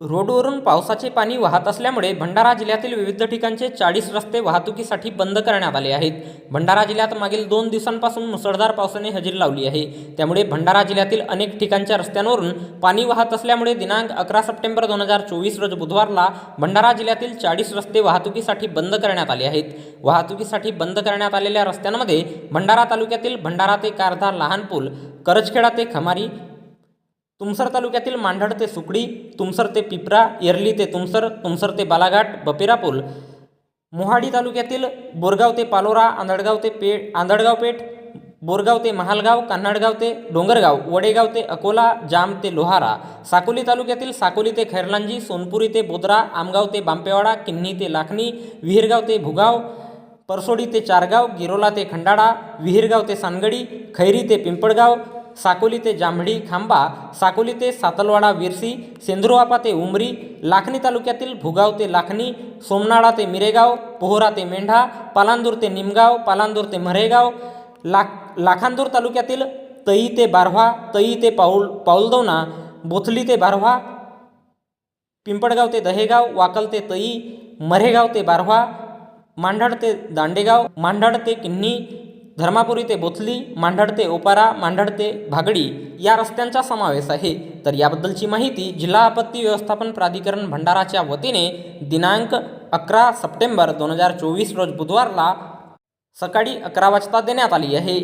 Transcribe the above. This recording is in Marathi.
रोडवरून पावसाचे पाणी वाहत असल्यामुळे भंडारा जिल्ह्यातील विविध ठिकाणचे चाळीस रस्ते वाहतुकीसाठी बंद करण्यात आले आहेत. भंडारा जिल्ह्यात मागील दोन दिवसांपासून मुसळधार पावसाने हजेरी लावली आहे. त्यामुळे भंडारा जिल्ह्यातील अनेक ठिकाणच्या रस्त्यांवरून पाणी वाहत असल्यामुळे दिनांक अकरा सप्टेंबर दोन हजार चोवीस रोज बुधवारला भंडारा जिल्ह्यातील चाळीस रस्ते वाहतुकीसाठी बंद करण्यात आले आहेत. वाहतुकीसाठी बंद करण्यात आलेल्या रस्त्यांमध्ये भंडारा तालुक्यातील भंडारा ते कारधा लहान पूल करजखेडा ते खमारी तुमसर तालुक्यातील मांढड ते सुकडी तुमसर ते पिपरा येरली ते तुमसर तुमसर ते बालाघाट बपेरापूल मोहाडी तालुक्यातील बोरगाव ते पालोरा आंधळगाव ते पे आंधळगाव पेठ बोरगाव ते महालगाव कान्हाडगाव ते डोंगरगाव वडेगाव ते अकोला जाम ते लोहारा साकोली तालुक्यातील साकोली ते खैरलांजी सोनपुरी ते बोदरा आमगाव ते बांपेवाडा किन्ही ते लाखणी विहिरगाव ते भुगाव परसोडी ते चारगाव गिरोला ते खंडाळा विहिरगाव ते सानगडी खैरी ते पिंपळगाव साकोली ते जांभळी खांबा साकोली ते सातलवाडा विरसी सेंद्रुआपा ते उमरी लाखणी तालुक्यातील भुगाव ते लाखणी सोमनाळा ते मिरेगाव पोहरा ते मेंढा पालांदूर ते निमगाव पालांदूर ते म्हरेगाव लाख लाखांदूर तालुक्यातील तई ते बारव्हा तई ते पाऊल पाऊलदवना बोथली ते बारव्हा पिंपळगाव ते दहेगाव वाकल ते तई मरेगाव ते बारव्हा मांढाड ते दांडेगाव मांढाड ते किन्ही धर्मापुरी ते बोथली मांढाड ते ओपारा मांढाड ते भागडी या रस्त्यांचा समावेश आहे. तर याबद्दलची माहिती जिल्हा आपत्ती व्यवस्थापन प्राधिकरण भंडाराच्या वतीने दिनांक अकरा सप्टेंबर दोन हजार चोवीस रोज बुधवारला सकाळी अकरा वाजता देण्यात आली आहे.